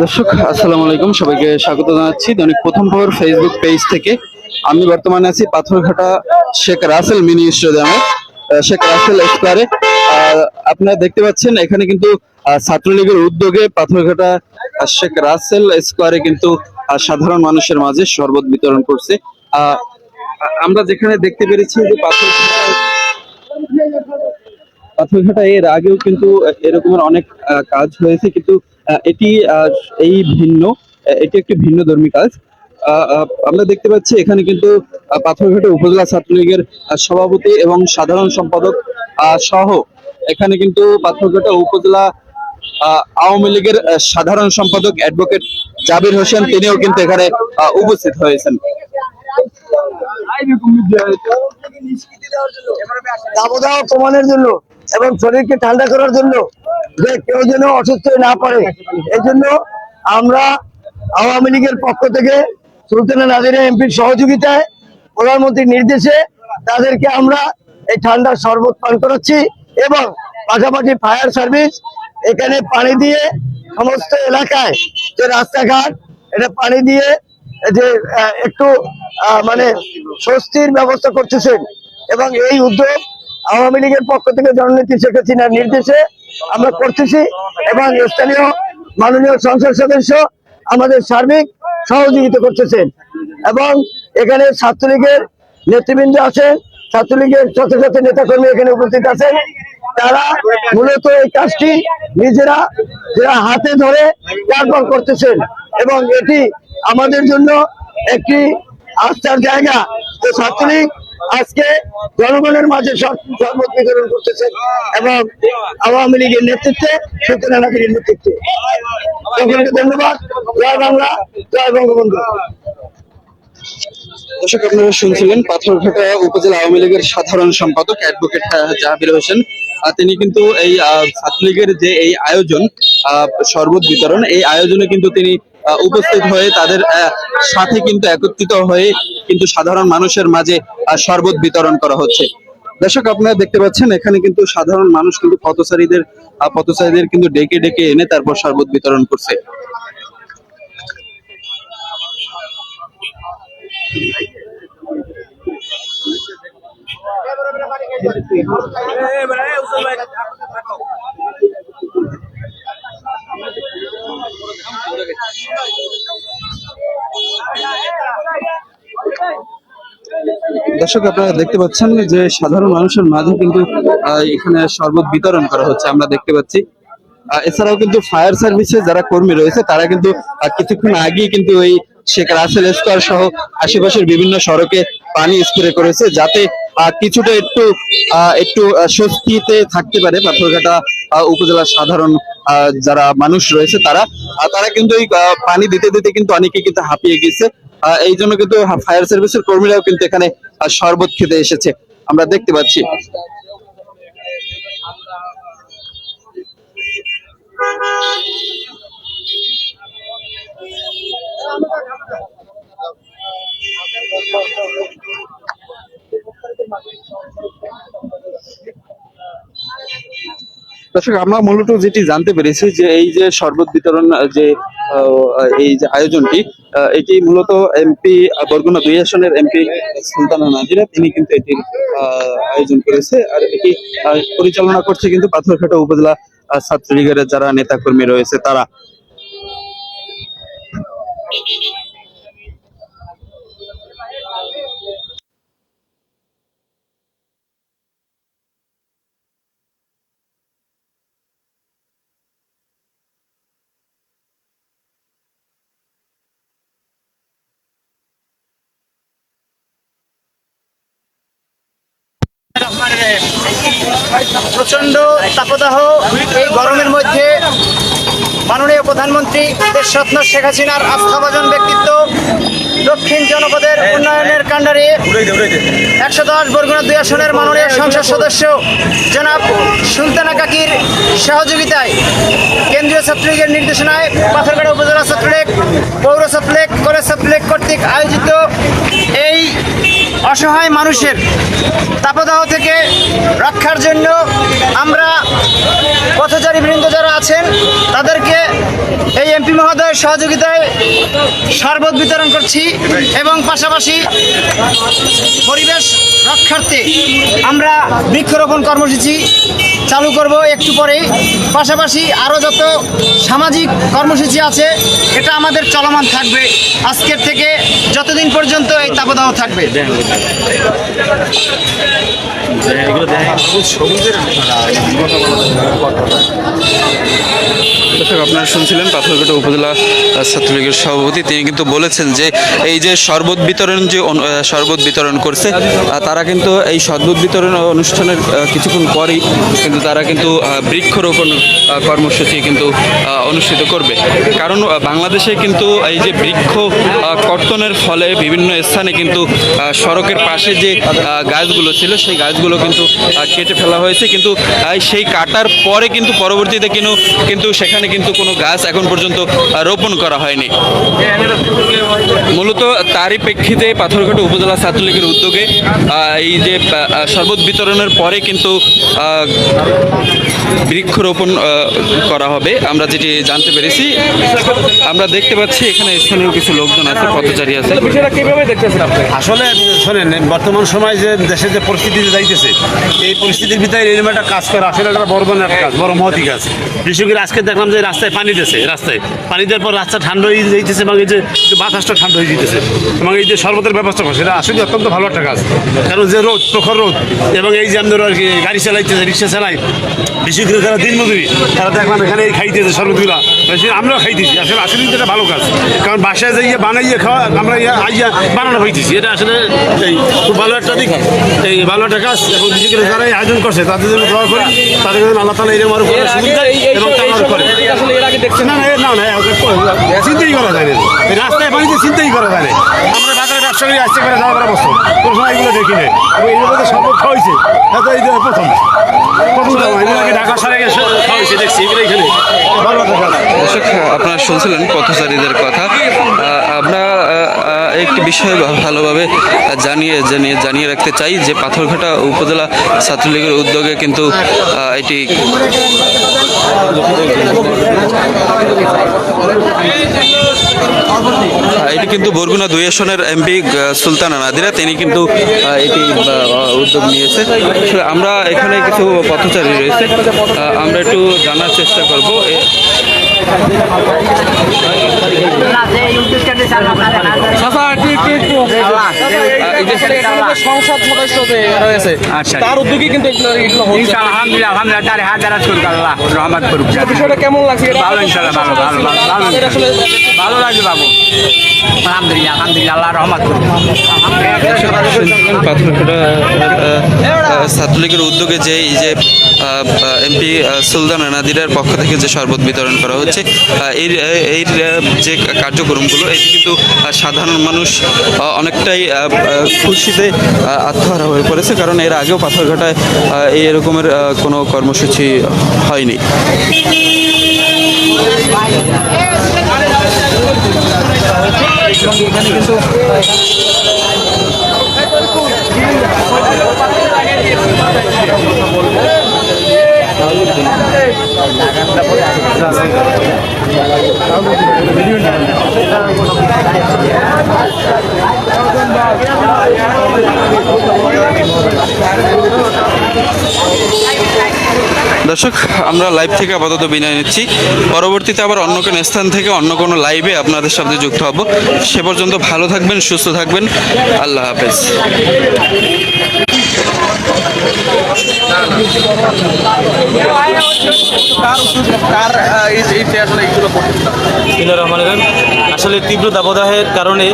দর্শক, আসসালামু আলাইকুম। সবাইকে স্বাগত জানাচ্ছি। দৈনিক প্রথম খবর ফেসবুক পেজ থেকে। আমি বর্তমানে আছি পাথরঘাটা শেখ রাসেল মিনি স্টেডিয়ামে শেখ রাসেল স্কোয়ারে। আপনারা দেখতে পাচ্ছেন, এখানে কিন্তু ছাত্রলীগের উদ্যোগে পাথরঘাটা শেখ রাসেল স্কোয়ারে কিন্তু সাধারণ মানুষের মাঝে শরবত বিতরণ করছে। আমরা যেখানে দেখতে পেরেছি যে পাথরঘাটা পাথরঘাটা এর আগেও কিন্তু এরকমের অনেক কাজ হয়েছে কিন্তু এটি এই ভিন্ন এটি একটি ভিন্ন ধর্মী কাজ। আমরা দেখতে পাচ্ছি এখানে কিন্তু পাথরঘাটা উপজেলা ছাত্রলীগের আহ, সভাপতি এবং সাধারণ সম্পাদক সহ এখানে কিন্তু পাথরঘাটা উপজেলা আওয়ামী লীগের সাধারণ সম্পাদক অ্যাডভোকেট জাবির হোসেন তিনিও কিন্তু এখানে আহ, উপস্থিত হয়েছেন। দাবদাহ কমানোর জন্য। এবং শরীরকে ঠান্ডা করার জন্য যে কেউ যেন অসুস্থ না পারে এই জন্য আমরা আওয়ামী লীগের পক্ষ থেকে সুলতানা নাজিরা এমপির সহযোগিতায় প্রধানমন্ত্রীর নির্দেশে তাদেরকে আমরা এই ঠান্ডার শরবত পান করাচ্ছি এবং পাশাপাশি ফায়ার সার্ভিস এখানে পানি দিয়ে সমস্ত এলাকায় যে রাস্তাঘাট, এটা পানি দিয়ে যে একটু মানে স্বস্তির ব্যবস্থা করতেছেন। এবং এই উদ্যোগ আওয়ামী লীগের পক্ষ থেকে জননেত্রী শেখ হাসিনার নির্দেশে আমরা করতেছি এবং স্থানীয় মাননীয় সংসদ সদস্য আমাদের সার্বিক সহযোগিতা করতেছেন। এবং এখানে ছাত্রলীগের নেতৃবৃন্দ আছেন, ছাত্রলীগের শত শত নেতাকর্মী এখানে উপস্থিত আছেন। তারা মূলত এই কাজটি নিজেরা, যারা হাতে ধরে কার্যকর করতেছেন এবং এটি আমাদের জন্য একটি আস্থার জায়গা তো ছাত্রলীগ আজকে জনগণের মাঝে শরবত বিতরণ করতেছে এবং আওয়ামী লীগের নেতৃত্বে নাজিরের নেতৃত্বে। সকলকে ধন্যবাদ। জয় বাংলা জয় বঙ্গবন্ধু। দর্শক আপনারা শুনছিলেন পাথরঘাটা উপজেলা আওয়ামী লীগের সাধারণ সম্পাদক অ্যাডভোকেট জাহাবির হোসেন। তিনি কিন্তু এই ছাত্রলীগের যে এই আয়োজন আহ, শরবত বিতরণ এই আয়োজনে কিন্তু তিনি উপস্থিত হয়ে তাদের সাথে কিন্তু একত্রিত হয়ে কিন্তু সাধারণ মানুষের মাঝে শরবত বিতরণ করা হচ্ছে দর্শক আপনারা দেখতে পাচ্ছেন এখানে কিন্তু সাধারণ মানুষ কিন্তু পথচারীদের পথচারীদের কিন্তু ডেকে ডেকে এনে তারপর শরবত বিতরণ করছে দর্শক, আপনারা দেখতে পাচ্ছেন যে সাধারণ মানুষের মাঝে কিন্তু এখানে শরবত বিতরণ করা হচ্ছে, আমরা দেখতে পাচ্ছি। এছাড়াও কিন্তু ফায়ার সার্ভিসে যারা কর্মী রয়েছে, তারা কিন্তু কিছুক্ষণ আগেই কিন্তু ওই শেখ রাসেল স্কোয়ার সহ আশেপাশের বিভিন্ন সড়কে পানি স্প্রে করেছে যাতে কিছুটা একটু একটু স্বস্তিতে থাকতে পারে পাথরঘাটা উপজেলার সাধারণ যারা মানুষ রয়েছে তারা তারা কিন্তু এই পানি দিতে দিতে কিন্তু অনেকে কিন্তু হাঁপিয়ে গেছে। এই জন্য কিন্তু ফায়ার সার্ভিসের কর্মীরাও কিন্তু এখানে শরবত খেতে এসেছে। আমরা দেখতে পাচ্ছি। দর্শক, আমরা মূলত যেটি জানতে পেরেছি যে এই যে শরবত বিতরণ যে এই যে আয়োজনটি এটি মূলত এমপি বরগুনা দুই আসনের এমপি সুলতানা নাজিরা, তিনি কিন্তু এটির আয়োজন করেছে। আর এটি পরিচালনা করছে কিন্তু পাথরঘাটা উপজেলা ছাত্রলীগের যারা নেতাকর্মী রয়েছে তারা। প্রচণ্ড তাপদাহ এই গরমের মধ্যে মাননীয় প্রধানমন্ত্রী দেশ রত্ন শেখ হাসিনার আস্থাভাজন ব্যক্তিত্ব দক্ষিণ জনপদের উন্নয়নের কাণ্ডারে একশো দশ বরগুনা দুই আসনের মাননীয় সংসদ সদস্য জনাব সুলতানা কাকির সহযোগিতায় কেন্দ্রীয় ছাত্রলীগের নির্দেশনায় পাথরঘাটা উপজেলা ছাত্রলীগ, পৌর ছাত্রলীগ, কলেজ ছাত্রলীগ কর্তৃক আয়োজিত এই অসহায় মানুষের তাপদাহ থেকে রক্ষার জন্য আমরা পথচারী বৃন্দ যারা আছেন, তাদেরকে এই এমপি মহোদয়ের সহযোগিতায় শরবত বিতরণ করছি এবং পাশাপাশি পরিবেশ রক্ষার্থে আমরা বৃক্ষরোপণ কর্মসূচি চালু করব একটু পরেই। পাশাপাশি আরও যত সামাজিক কর্মসূচি আছে, এটা আমাদের চলমান থাকবে। আজকের থেকে যতদিন পর্যন্ত এই তাপদাহ থাকবে। দর্শক, আপনারা শুনছিলেন পাথরঘাটা উপজেলা ছাত্রলীগের সভাপতি। তিনি কিন্তু বলেছেন যে, এই যে শরবত বিতরণ যে শরবত বিতরণ করছে তারা কিন্তু এই শরবত বিতরণ অনুষ্ঠানের কিছুক্ষণ পরেই কিন্তু তারা কিন্তু বৃক্ষরোপণ কর্মসূচি কিন্তু অনুষ্ঠিত করবে। কারণ বাংলাদেশে কিন্তু এই যে বৃক্ষ কর্তনের ফলে বিভিন্ন স্থানে কিন্তু সড়কের পাশে যে গাছগুলো ছিল, সেই গাছগুলো কিন্তু কেটে ফেলা হয়েছে। কিন্তু সেই কাটার পরে কিন্তু পরবর্তীতে কিন্তু কিন্তু সেখানে কিন্তু কোনো গাছ এখন পর্যন্ত রোপণ করা হয়নি। মূলত তারই প্রেক্ষিতে পাথরঘাটা উপজেলা ছাত্রলীগের উদ্যোগে এই যে শরবত বিতরণের পরে কিন্তু বৃক্ষরোপণ করা হবে। আমরা যেটি জানতে পেরেছি, আমরা দেখতে পাচ্ছি এখানে স্থানীয় কিছু লোকজন আছে, পথচারী আছে। বিষয়টা কীভাবে দেখতেছেন আপনি আসলে, শোনেন, বর্তমান সময় যে দেশের যে পরিস্থিতিতে যাইতেছে, এই পরিস্থিতির ভিতরে এরকম একটা কাজ করা, আসলে একটা বড় ধরনের কাজ, বড় মহতি কাজ। বিশেষ আজকে দেখলাম যে রাস্তায় পানি দিয়েছে রাস্তায়। পানি দেওয়ার পর রাস্তা ঠান্ডা হয়ে যাইতেছে এবং এই যে বাতাসটা ঠান্ডা হয়ে যেতেছে এবং এই যে শরবতের ব্যবস্থা করছে এটা আসলে অত্যন্ত ভালো একটা কাজ। কারণ যে রোদ, প্রখর রোদ, এবং এই যে আমাদের আর কি গাড়ি চালাইতেছে, রিক্সা চালাই, বিশেষ করে যারা দিনমজুরি, তারা দেখলাম এখানে এই খাইতেছে শরবতগুলা আমরাও খাইতেছি। আসলে আসলে এটা ভালো কাজ। কারণ বাসায় যাইয়ে বানাইয়ে খাওয়া, আমরা ইয়ে আইয়া বানানো হইতেছি। এটা আসলে এই খুব ভালো একটা দিক। এই ভালো একটা কাজ এবং বিশেষ করে যারা এই আয়োজন করছে তাদের জন্য দোয়া করি তাদের জন্য আল্লাহ তালা এরকম আরও দেয় এবং তারা করে। না না না না চিন্তাই করা যায় না। এই রাস্তায় পানিতে চিন্তাই করা যায় না। আমরা বাজারে ব্যবসা করি আসতে করে যাওয়া করা বস্তু কোনো সময় এগুলো দেখি নাই। এই খাওয়াইছে এটা এই প্রথম। ঢাকা সারে খাওয়াইছে দেখছি এগুলো এখানে আপনারা শুনছিলেন পথচারীদের কথা। আহ, একটি বিষয় ভালোভাবে জানিয়ে জানিয়ে জানিয়ে রাখতে চাই যে পাথরঘাটা উপজেলা ছাত্রলীগের উদ্যোগে কিন্তু এটি এটি কিন্তু বরগুনা দুই আসনের এমপি সুলতানা নাদিরা। তিনি কিন্তু এটি উদ্যোগ নিয়েছে। আমরা এখানে কিছু পথচারী রয়েছে। আমরা একটু জানার চেষ্টা করব। সংসদ সদস্য রয়েছে তার উদ্যোগে কিন্তু এগুলো এগুলো হচ্ছে আলহামদুলিল্লাহ আলহামদুলিল্লাহ তার হাত দ্বারা শুরু আল্লাহ রহমত করুক বিষয়টা কেমন লাগছে ভালো ইনশাআল্লাহ ভালো ভালো ভালো ভালো আপনাদের আসলে ভালো লাগবে বাবু আলহামদুলিল্লাহ আলহামদুলিল্লাহ আল্লাহ রহমত করুক শুনছিলেন পাথরঘাটা আহ, আহ, ছাত্রলীগের উদ্যোগে যে এই যে এমপি সুলতান নাদিরার পক্ষ থেকে যে শরবত বিতরণ করা হচ্ছে এর এর যে কার্যক্রমগুলো, এটি কিন্তু সাধারণ মানুষ অনেকটাই খুশিতে আত্মহারা হয়ে পড়েছে, কারণ এর আগেও পাথরঘাটায় এই এরকমের কোনো কর্মসূচি হয়নি। দর্শক, আমরা লাইভ থেকে আপাতত বিনয় নিচ্ছি। পরবর্তীতে আবার অন্য কোনো স্থান থেকে অন্য কোনো লাইভে আপনাদের সাথে যুক্ত হব। সে পর্যন্ত ভালো থাকবেন, সুস্থ থাকবেন। আল্লাহ হাফেজ। আসলে তীব্র দাবদাহের কারণে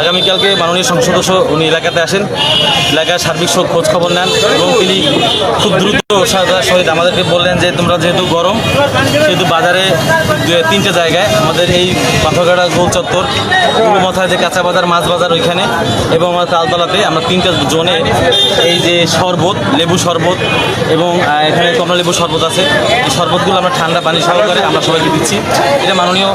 আগামীকালকে মাননীয় সংসদ উনি এলাকাতে আসেন। এলাকার সার্বিক খোঁজ খবর নেন এবং তিনি খুব দ্রুত সহিত আমাদেরকে বললেন যে, তোমরা যেহেতু গরম, সেহেতু বাজারে তিনটে জায়গায় আমাদের এই পাথরঘাটা গোল চত্বর পূর্ব মাথায় যে কাঁচা বাজার, মাছ বাজার ওইখানে এবং আমার তালতলাতে আমরা তিনটা জোনে এই যে শরবত, লেবু শরবত এবং এখানে কমলা লেবু শরবত আছে। এই শরবতগুলো আমরা ঠান্ডা পানি সহকারে আমরা সবাইকে দিচ্ছি। এটা মাননীয়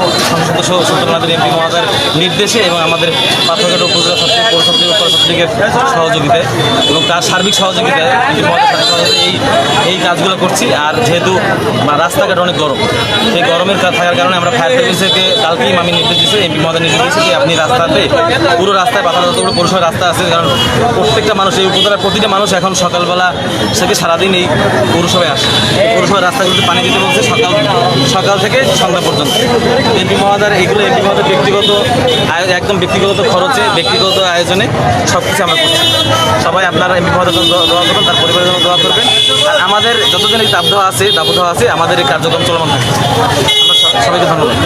সংসদ সুলতানাদের এমপি মহাদার নির্দেশে এবং আমাদের পাথরঘাট উপজেলা ছাত্রী ও পৌরছাত্রীদের সহযোগিতায় এবং তার সার্বিক সহযোগিতায় এই এই কাজগুলো করছি। আর যেহেতু রাস্তাঘাট অনেক গরম, সেই গরমের থাকার কারণে আমরা ফায়ার সার্ভিসকে কালকেই আমি নির্দেশ দিয়েছি, এমপি মহাদার নির্দেশ দিয়েছি যে আপনি রাস্তাতে পুরো রাস্তায় পাতা যতগুলো পৌরসভার রাস্তা আছে, কারণ প্রত্যেকটা মানুষ এই উপজেলার প্রতিটা মানুষ এখন সকালবেলা থেকে সারাদিন এই পৌরসভায় আসে। পৌরসভার রাস্তাগুলোতে পানি দিতে বলছে সকাল সকাল থেকে সন্ধ্যা পর্যন্ত। এমপি মহাদার এগুলো এমপি মহাদার ব্যক্তিগত একদম ব্যক্তিগত খরচে, ব্যক্তিগত আয়োজনে সব কিছু আমরা করছি। সবাই আপনারা এমপি মহাদার জন্য দোয়া- করবেন, তার পরিবারের জন্য দোয়া করবেন। আর আমাদের যতদিন এই তাপদাহ আছে, দাবদাহ আছে, আমাদের এই কার্যক্রম চলমান থাকে সবাইকে ধন্যবাদ।